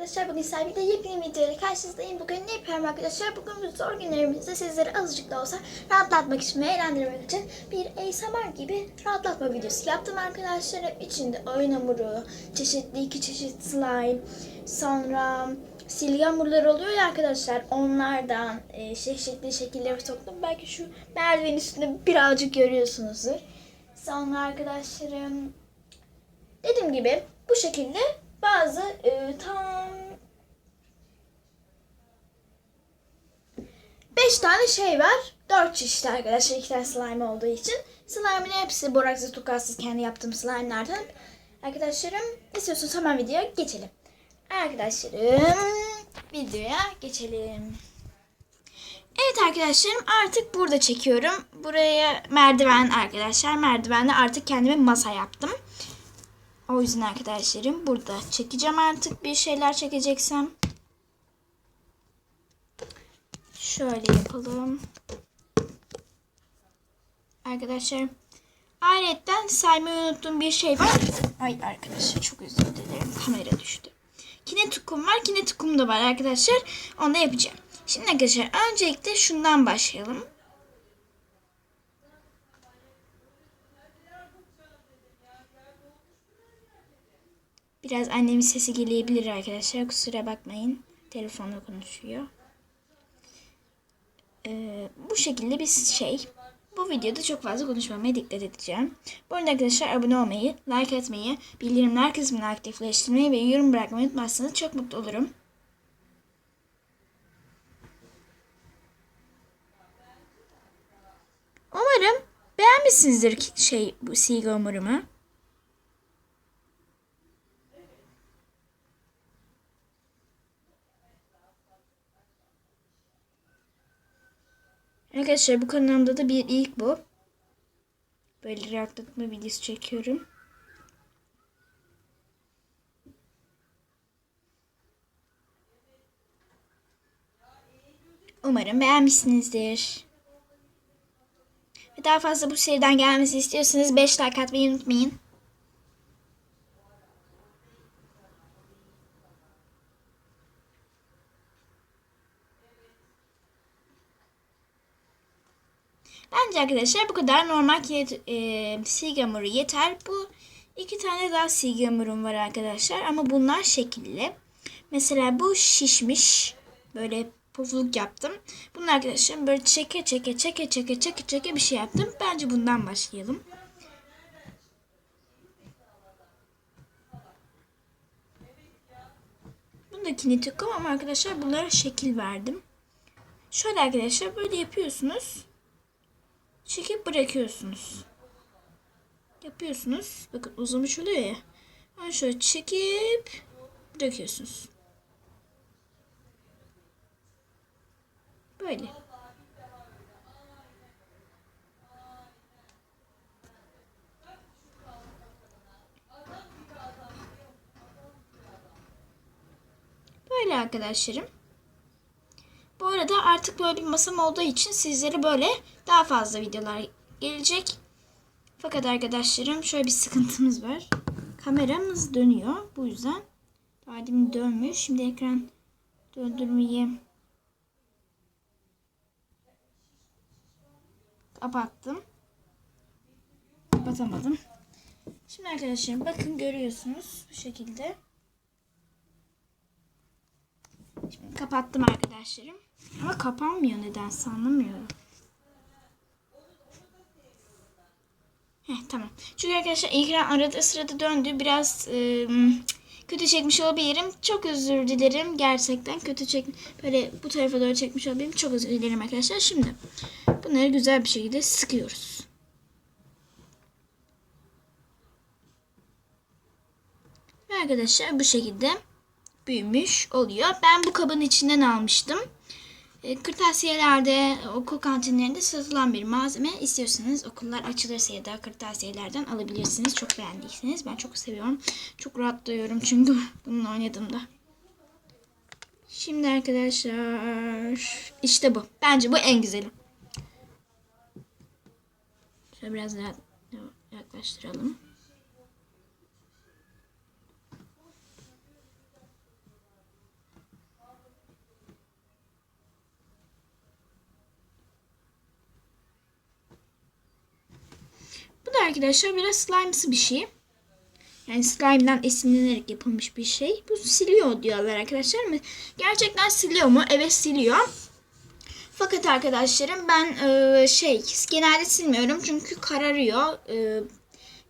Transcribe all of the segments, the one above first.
arkadaşlar bugün sizlerle yepyeni videoyla karşınızdayım. Bugün ne yapıyorum arkadaşlar? Bugün bu zor günlerimizde sizleri azıcık da olsa rahatlatmak için ve eğlendirmek için bir ASMR gibi rahatlatma videosu yaptım arkadaşlar. İçinde oyun hamuru, çeşitli iki çeşit slime, sonra silgi hamurları oluyor ya arkadaşlar. Onlardan e, çeşitli şekilleri soktum. Belki şu merdivenin üstünde birazcık görüyorsunuzdur. Sonra arkadaşlarım dediğim gibi bu şekilde bazı e, tam 5 tane şey var. 4 çeşit arkadaşlar. 2 tane slime olduğu için. Slime'ın hepsi boraksız tukarsız kendi yaptığım slime'lardan. Arkadaşlarım istiyorsanız hemen videoya geçelim. Arkadaşlarım videoya geçelim. Evet arkadaşlarım artık burada çekiyorum. Buraya merdiven arkadaşlar. Merdivenle artık kendime masa yaptım. O yüzden arkadaşlarım burada çekeceğim artık bir şeyler çekeceksem. Şöyle yapalım. Arkadaşlar ayrıca saymayı unuttuğum bir şey var. Ay arkadaşlar çok özür dilerim. Kamera düştü. Kinetikum var. Kinetikum da var arkadaşlar. Onu da yapacağım. Şimdi arkadaşlar öncelikle şundan başlayalım. Biraz annemin sesi gelebilir arkadaşlar. Kusura bakmayın. Telefonla konuşuyor. Ee, bu şekilde bir şey. Bu videoda çok fazla konuşmamaya dikkat edeceğim. Bu arada arkadaşlar abone olmayı, like etmeyi, bildirimler kısmını aktifleştirmeyi ve yorum bırakmayı unutmazsanız çok mutlu olurum. Umarım beğenmişsinizdir şey bu silgi hamurumu. Arkadaşlar bu kanalımda da bir ilk bu. Böyle rahatlatma videosu çekiyorum. Umarım beğenmişsinizdir. Ve daha fazla bu seriden gelmesi istiyorsanız 5 like atmayı unutmayın. Bence arkadaşlar bu kadar normal kinet, e, silgi hamuru yeter. Bu iki tane daha silgi hamurum var arkadaşlar ama bunlar şekilli. Mesela bu şişmiş. Böyle pofuluk yaptım. Bunun arkadaşlar böyle çeke çeke çeke çeke çeke çeke bir şey yaptım. Bence bundan başlayalım. Bunu da kinetikum ama arkadaşlar bunlara şekil verdim. Şöyle arkadaşlar böyle yapıyorsunuz çekip bırakıyorsunuz. Yapıyorsunuz. Bakın uzamış oluyor ya. Ben şöyle çekip bırakıyorsunuz. Böyle. Böyle arkadaşlarım. Bu arada artık böyle bir masam olduğu için sizlere böyle daha fazla videolar gelecek. Fakat arkadaşlarım şöyle bir sıkıntımız var. Kameramız dönüyor. Bu yüzden daha demin. Şimdi ekran döndürmeyi kapattım. Kapatamadım. Şimdi arkadaşlarım bakın görüyorsunuz bu şekilde. Şimdi kapattım arkadaşlarım. Ama kapanmıyor nedense anlamıyorum. Heh, tamam. Çünkü arkadaşlar ekran arada sırada döndü. Biraz e, kötü çekmiş olabilirim. Çok özür dilerim. Gerçekten kötü çek böyle bu tarafa doğru çekmiş olabilirim. Çok özür dilerim arkadaşlar. Şimdi bunları güzel bir şekilde sıkıyoruz. Ve arkadaşlar bu şekilde büyümüş oluyor. Ben bu kabın içinden almıştım. E, Kırtasiyelerde, okul kantinlerinde satılan bir malzeme. İstiyorsanız okullar açılırsa ya da kırtasiyelerden alabilirsiniz. Çok beğendiyseniz. Ben çok seviyorum. Çok rahatlıyorum çünkü bununla oynadığımda. Şimdi arkadaşlar işte bu. Bence bu en güzeli. Şöyle biraz daha yaklaştıralım. Arkadaşlar biraz slime'sı bir şey. Yani slime'dan esinlenerek yapılmış bir şey. Bu siliyor diyorlar arkadaşlar ama gerçekten siliyor mu? Evet siliyor. Fakat arkadaşlarım ben e, şey genelde silmiyorum çünkü kararıyor. E,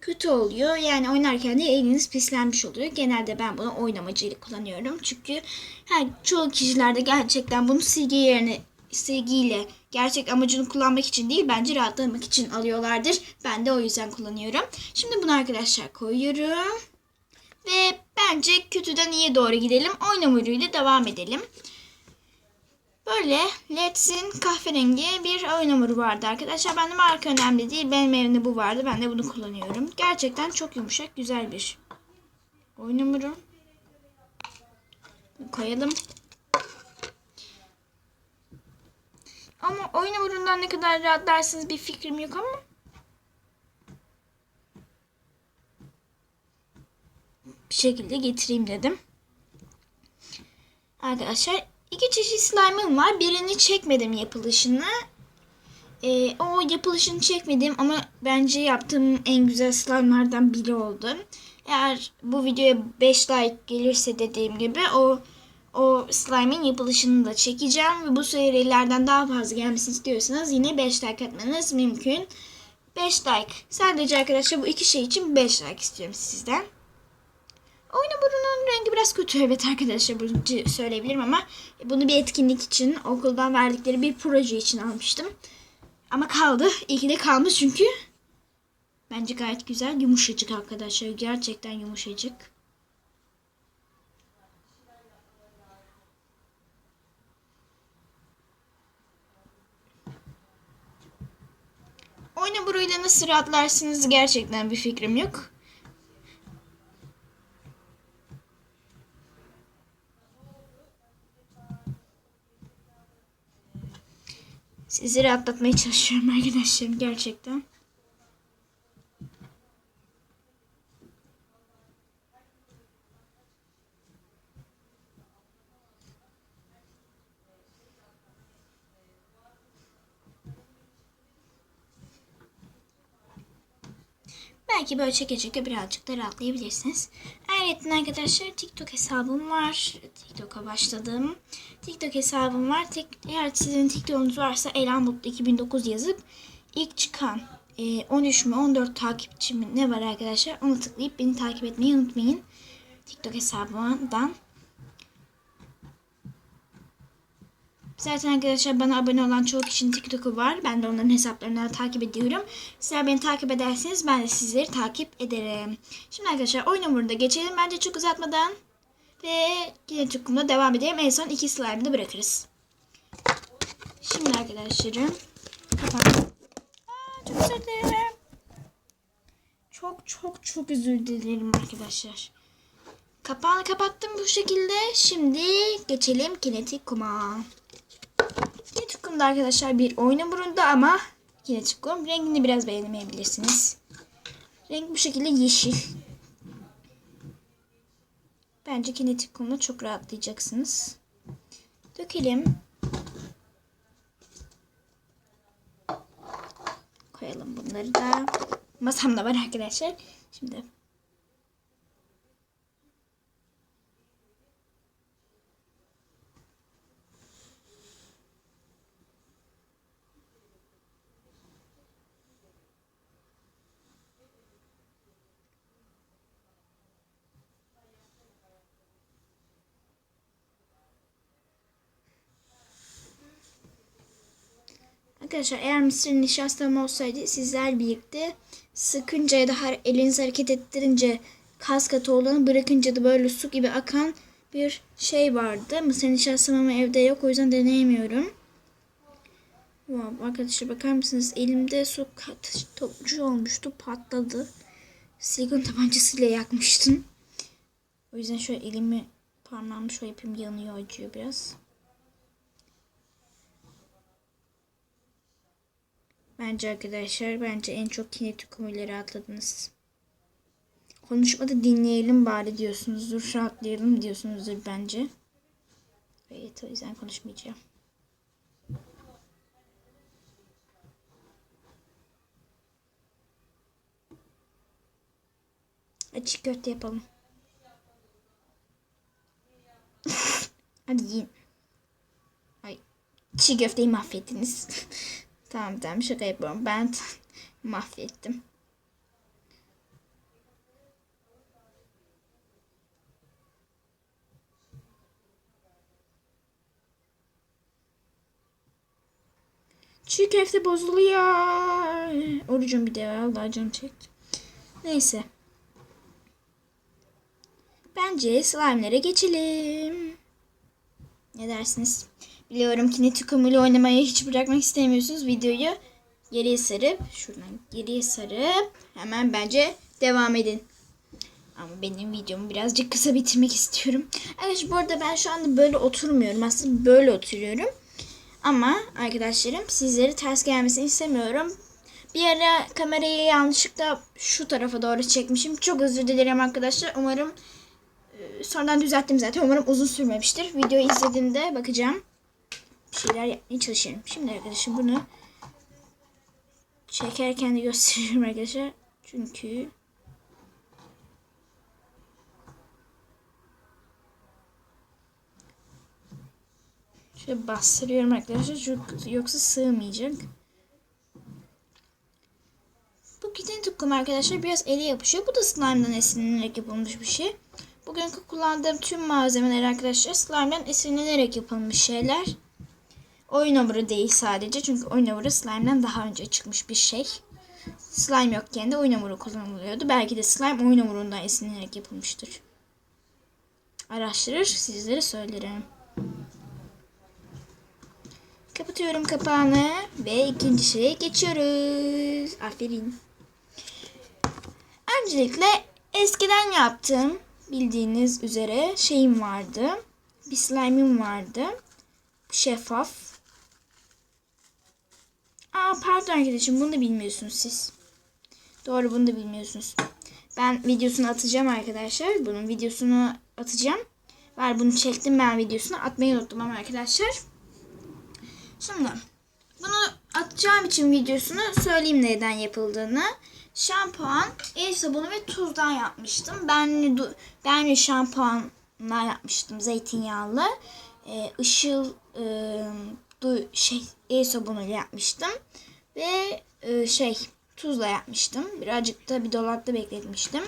kötü oluyor. Yani oynarken de eliniz pislenmiş oluyor. Genelde ben bunu oynamacıyla kullanıyorum. Çünkü her çoğu kişilerde gerçekten bunu silgi yerine silgiyle gerçek amacını kullanmak için değil bence rahatlamak için alıyorlardır. Ben de o yüzden kullanıyorum. Şimdi bunu arkadaşlar koyuyorum. Ve bence kötüden iyiye doğru gidelim. Oynama ürüyle devam edelim. Böyle Lets'in kahverengi bir oyun vardı arkadaşlar. Bende marka önemli değil. Benim evimde bu vardı. Ben de bunu kullanıyorum. Gerçekten çok yumuşak, güzel bir oyun. Koyalım. Ama oyun hamurundan ne kadar rahatlarsınız bir fikrim yok ama. Bir şekilde getireyim dedim. Arkadaşlar iki çeşit slime'ım var. Birini çekmedim yapılışını. Ee, o yapılışını çekmedim ama bence yaptığım en güzel slime'lardan biri oldu. Eğer bu videoya 5 like gelirse dediğim gibi o o slime'in yapılışını da çekeceğim ve bu serilerden daha fazla gelmesini istiyorsanız yine 5 like atmanız mümkün. 5 like. Sadece arkadaşlar bu iki şey için 5 like istiyorum sizden. Oyunu burunun rengi biraz kötü evet arkadaşlar bunu söyleyebilirim ama bunu bir etkinlik için okuldan verdikleri bir proje için almıştım. Ama kaldı. İyi ki de kalmış çünkü bence gayet güzel yumuşacık arkadaşlar. Gerçekten yumuşacık. Oyunu buruyla nasıl rahatlarsınız gerçekten bir fikrim yok. Sizi rahatlatmaya çalışıyorum arkadaşlarım gerçekten. Belki böyle çeke çeke birazcık da rahatlayabilirsiniz. Ayrıca arkadaşlar TikTok hesabım var. TikTok'a başladım. TikTok hesabım var. Tek, eğer sizin TikTok'unuz varsa Elan Mutlu 2009 yazıp ilk çıkan e, 13 mü 14 takipçim ne var arkadaşlar onu tıklayıp beni takip etmeyi unutmayın. TikTok hesabımdan Zaten arkadaşlar bana abone olan çoğu kişinin TikTok'u var. Ben de onların hesaplarını takip ediyorum. Sizler beni takip ederseniz ben de sizleri takip ederim. Şimdi arkadaşlar oyun hamurunda geçelim. Bence çok uzatmadan ve yine çıkımda devam edelim. En son iki slime'ı da bırakırız. Şimdi arkadaşlarım kapat. Çok özür dilerim. Çok çok çok özür dilerim arkadaşlar. Kapağını kapattım bu şekilde. Şimdi geçelim kinetik kuma. Kumda arkadaşlar bir oyun burunda ama kinetik kum. Rengini biraz beğenemeyebilirsiniz. Renk bu şekilde yeşil. Bence kinetik kumda çok rahatlayacaksınız. Dökelim. Koyalım bunları da. Masamda var arkadaşlar. Şimdi Arkadaşlar eğer mısır nişastam olsaydı sizler birlikte sıkınca ya da eliniz hareket ettirince kas katı olanı bırakınca da böyle su gibi akan bir şey vardı. Mısır nişastam ama evde yok o yüzden deneyemiyorum. Wow, arkadaşlar bakar mısınız elimde su topçu olmuştu patladı. Silikon tabancasıyla yakmıştım. O yüzden şöyle elimi parmağımı şöyle yapayım yanıyor acıyor biraz. Bence arkadaşlar bence en çok kinetik kumuyla rahatladınız. Konuşmada dinleyelim bari diyorsunuzdur. Rahatlayalım diyorsunuzdur bence. Evet o yüzden konuşmayacağım. Açık köfte yapalım. Hadi yiyin. Ay. Çiğ köfteyi mahvettiniz. tamam tamam şaka yapıyorum. Ben mahvettim. Çiğ köfte bozuluyor. Orucum bir de Allah canım çekti. Neyse. Bence slime'lere geçelim. Ne dersiniz? Biliyorum ki Netikum'uyla oynamayı hiç bırakmak istemiyorsunuz. Videoyu geriye sarıp, şuradan geriye sarıp hemen bence devam edin. Ama benim videomu birazcık kısa bitirmek istiyorum. Evet bu arada ben şu anda böyle oturmuyorum. Aslında böyle oturuyorum. Ama arkadaşlarım sizleri ters gelmesini istemiyorum. Bir ara kamerayı yanlışlıkla şu tarafa doğru çekmişim. Çok özür dilerim arkadaşlar. Umarım e, sonradan düzelttim zaten. Umarım uzun sürmemiştir. Videoyu izlediğimde bakacağım. Bir şeyler yapmaya çalışırım. Şimdi arkadaşım bunu çekerken de gösteriyorum arkadaşlar. Çünkü Şöyle bastırıyorum arkadaşlar. Yoksa sığmayacak. Bu giden tıkkım arkadaşlar biraz eli yapışıyor. Bu da slime'dan esinlenerek yapılmış bir şey. Bugünkü kullandığım tüm malzemeler arkadaşlar slime'dan esinlenerek yapılmış şeyler. Oyun hamuru değil sadece. Çünkü oyun hamuru slime'dan daha önce çıkmış bir şey. Slime yokken de oyun hamuru kullanılıyordu. Belki de slime oyun hamurundan esinlenerek yapılmıştır. Araştırır sizlere söylerim. Kapatıyorum kapağını ve ikinci şeye geçiyoruz. Aferin. Öncelikle eskiden yaptığım bildiğiniz üzere şeyim vardı. Bir slime'im vardı. Şeffaf. Aa pardon arkadaşım bunu da bilmiyorsunuz siz. Doğru bunu da bilmiyorsunuz. Ben videosunu atacağım arkadaşlar. Bunun videosunu atacağım. Var bunu çektim ben videosunu atmayı unuttum ama arkadaşlar. Şimdi bunu atacağım için videosunu söyleyeyim neden yapıldığını. Şampuan, el sabunu ve tuzdan yapmıştım. Ben ben şampuanla yapmıştım zeytinyağlı. Ee, ışıl e, du, şey el sabunuyla yapmıştım. Ve e, şey tuzla yapmıştım. Birazcık da bir dolapta bekletmiştim.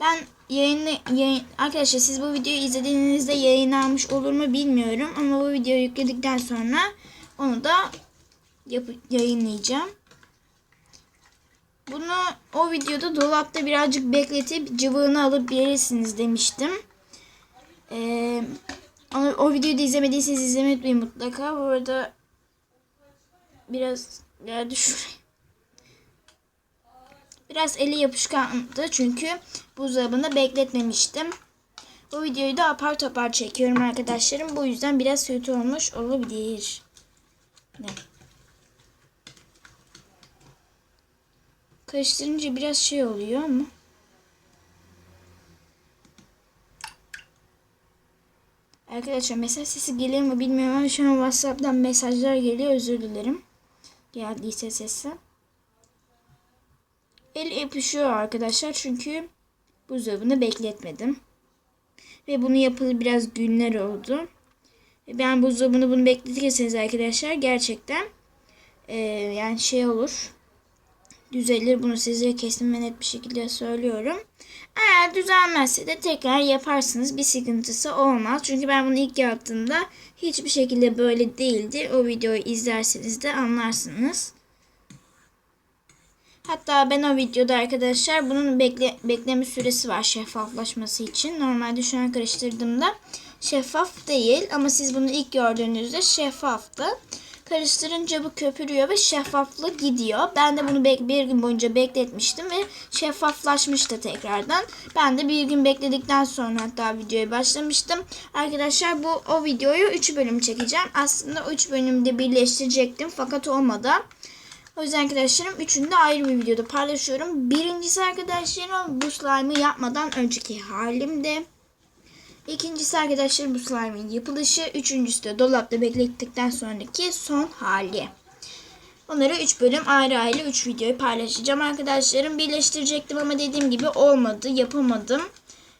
Ben yayını yayın, arkadaşlar siz bu videoyu izlediğinizde yayınlanmış olur mu bilmiyorum ama bu videoyu yükledikten sonra onu da yap yayınlayacağım. Bunu o videoda dolapta birazcık bekletip cıvığını alıp verirsiniz demiştim. Ee, onu, o videoyu da izlemediyseniz izlemeyi unutmayın mutlaka. Bu arada biraz geldi şuraya. Biraz eli yapışkandı çünkü buzdolabında bekletmemiştim. Bu videoyu da apar topar çekiyorum arkadaşlarım. Bu yüzden biraz kötü olmuş olabilir. Ne? Karıştırınca biraz şey oluyor ama. Arkadaşlar mesaj sesi geliyor mu bilmiyorum ama şu an Whatsapp'tan mesajlar geliyor. Özür dilerim. Geldiyse sesi. El yapışıyor arkadaşlar çünkü buzdolabını bekletmedim. Ve bunu yapalı biraz günler oldu. Ben buzdolabını bunu bekletirseniz arkadaşlar gerçekten e, yani şey olur. Düzelir. Bunu size kesin ve net bir şekilde söylüyorum. Eğer düzelmezse de tekrar yaparsınız. Bir sıkıntısı olmaz. Çünkü ben bunu ilk yaptığımda hiçbir şekilde böyle değildi. O videoyu izlerseniz de anlarsınız. Hatta ben o videoda arkadaşlar bunun bekle, bekleme süresi var şeffaflaşması için. Normalde şu an karıştırdığımda şeffaf değil ama siz bunu ilk gördüğünüzde şeffaftı. Karıştırınca bu köpürüyor ve şeffaflık gidiyor. Ben de bunu bir gün boyunca bekletmiştim ve şeffaflaşmıştı tekrardan. Ben de bir gün bekledikten sonra hatta videoya başlamıştım. Arkadaşlar bu o videoyu 3 bölüm çekeceğim. Aslında 3 bölümde birleştirecektim fakat olmadı. O yüzden arkadaşlarım üçünü de ayrı bir videoda paylaşıyorum. Birincisi arkadaşlarım bu slime'ı yapmadan önceki halimde. İkincisi arkadaşlar bu slime'ın yapılışı. Üçüncüsü de dolapta beklettikten sonraki son hali. Onları 3 bölüm ayrı ayrı 3 videoyu paylaşacağım arkadaşlarım. Birleştirecektim ama dediğim gibi olmadı. Yapamadım.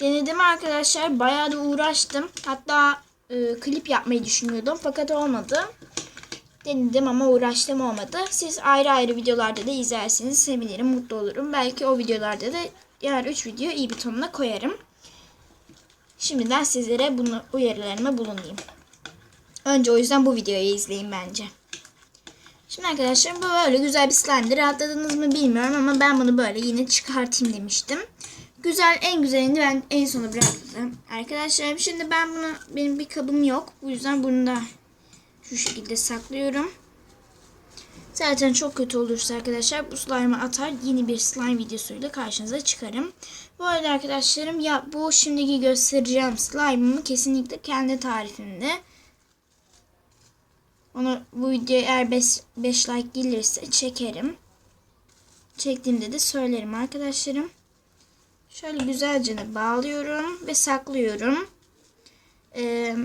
Denedim arkadaşlar. Bayağı da uğraştım. Hatta e, klip yapmayı düşünüyordum. Fakat olmadı. Denedim ama uğraştım olmadı. Siz ayrı ayrı videolarda da izlerseniz sevinirim, mutlu olurum. Belki o videolarda da diğer 3 video iyi bir tonuna koyarım. Şimdiden sizlere bunu uyarılarıma bulunayım. Önce o yüzden bu videoyu izleyin bence. Şimdi arkadaşlar bu böyle güzel bir slime'di. Rahatladınız mı bilmiyorum ama ben bunu böyle yine çıkartayım demiştim. Güzel en güzelini ben en sona bıraktım. Arkadaşlar şimdi ben bunu benim bir kabım yok. Bu yüzden bunu da şu şekilde saklıyorum. Zaten çok kötü olursa arkadaşlar bu slime'ı atar yeni bir slime videosuyla karşınıza çıkarım. Bu arada arkadaşlarım ya bu şimdiki göstereceğim slime'ımı kesinlikle kendi tarifimde. Onu bu videoya eğer 5 like gelirse çekerim. Çektiğimde de söylerim arkadaşlarım. Şöyle güzelce bağlıyorum ve saklıyorum. Ee,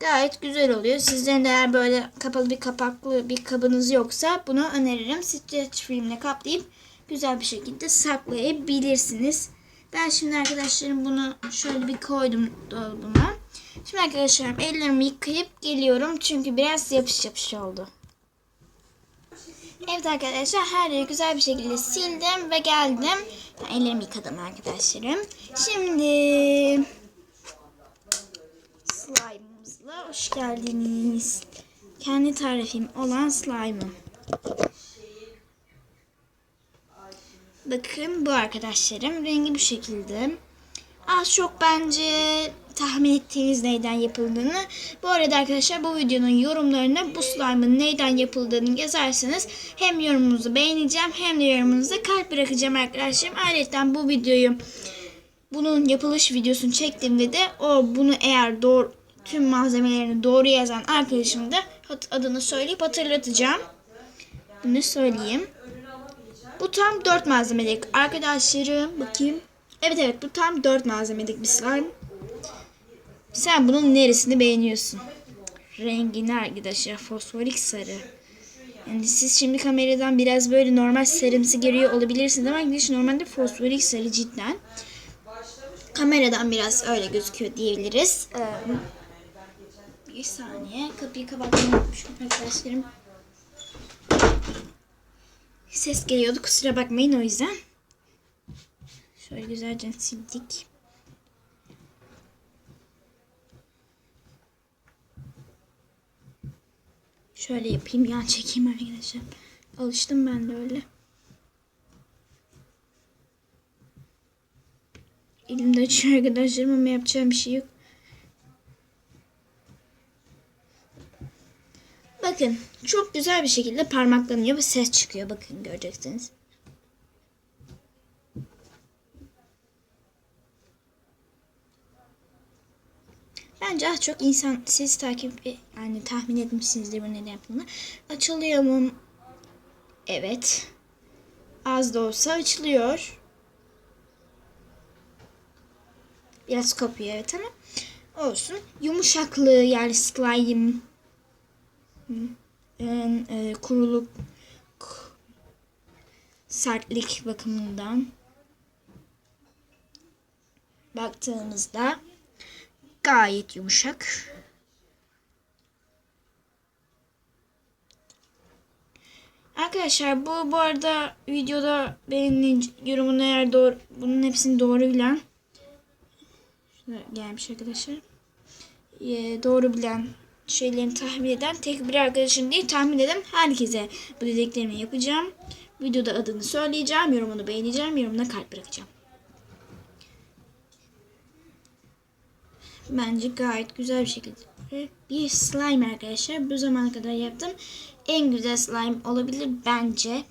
gayet güzel oluyor. Sizlerin de eğer böyle kapalı bir kapaklı bir kabınız yoksa bunu öneririm. Stretch filmle kaplayıp güzel bir şekilde saklayabilirsiniz. Ben şimdi arkadaşlarım bunu şöyle bir koydum dolabıma. Şimdi arkadaşlarım ellerimi yıkayıp geliyorum. Çünkü biraz yapış yapış oldu. Evet arkadaşlar her yeri güzel bir şekilde sildim ve geldim. Ellerimi yıkadım arkadaşlarım. Şimdi slime'ımızla hoş geldiniz. Kendi tarifim olan slime'ım. Bakın bu arkadaşlarım rengi bu şekilde. Az çok bence tahmin ettiğiniz neyden yapıldığını. Bu arada arkadaşlar bu videonun yorumlarına bu slime'ın neyden yapıldığını yazarsanız hem yorumunuzu beğeneceğim hem de yorumunuza kalp bırakacağım arkadaşlarım. Ayrıca bu videoyu bunun yapılış videosunu çektiğimde de o bunu eğer doğru tüm malzemelerini doğru yazan arkadaşım da adını söyleyip hatırlatacağım. Bunu söyleyeyim. Bu tam 4 malzemelik arkadaşlarım. Bakayım. Evet evet bu tam 4 malzemelik bir slime. Sen bunun neresini beğeniyorsun? Rengini arkadaşlar fosforik sarı. Yani siz şimdi kameradan biraz böyle normal sarımsı görüyor olabilirsiniz ama arkadaşlar normalde fosforik sarı cidden. Kameradan biraz öyle gözüküyor diyebiliriz. Ee, bir saniye kapıyı kapatmayı unutmuşum arkadaşlarım. Ses geliyordu kusura bakmayın o yüzden. Şöyle güzelce sildik. Şöyle yapayım yan çekeyim arkadaşlar. Alıştım ben de öyle. Elimde açıyor arkadaşlarım ama yapacağım bir şey yok. Bakın çok güzel bir şekilde parmaklanıyor ve ses çıkıyor. Bakın göreceksiniz. Bence az çok insan siz takip yani tahmin etmişsinizdir bu neden yaptığını. Açılıyor mu? Evet. Az da olsa açılıyor. Biraz kopuyor evet ama olsun. Yumuşaklığı yani slime e, kuruluk sertlik bakımından baktığımızda gayet yumuşak. Arkadaşlar bu bu arada videoda benim yorumunu eğer doğru bunun hepsini doğru bilen gelmiş arkadaşlar. Ee, doğru bilen şeylerini tahmin eden tek bir arkadaşım değil tahmin eden herkese bu dediklerimi yapacağım. Videoda adını söyleyeceğim, yorumunu beğeneceğim, yorumuna kalp bırakacağım. Bence gayet güzel bir şekilde bir slime arkadaşlar. Bu zamana kadar yaptım. En güzel slime olabilir bence.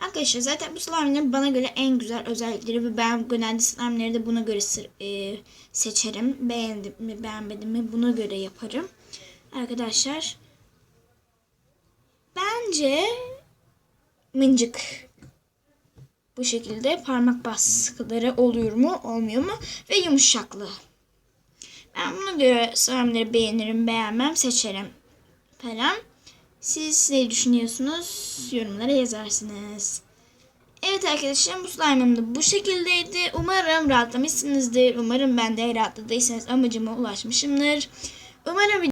Arkadaşlar zaten bu slime'ların bana göre en güzel özellikleri ve ben genelde slime'ları da buna göre e, seçerim. Beğendim mi beğenmedim mi buna göre yaparım. Arkadaşlar bence mıncık. Bu şekilde parmak baskıları oluyor mu olmuyor mu ve yumuşaklığı. Ben buna göre slime'ları beğenirim beğenmem seçerim falan. Siz ne düşünüyorsunuz? Yorumlara yazarsınız. Evet arkadaşlar bu slime'ım da bu şekildeydi. Umarım rahatlamışsınızdır. Umarım ben de rahatladıysanız amacıma ulaşmışımdır. Umarım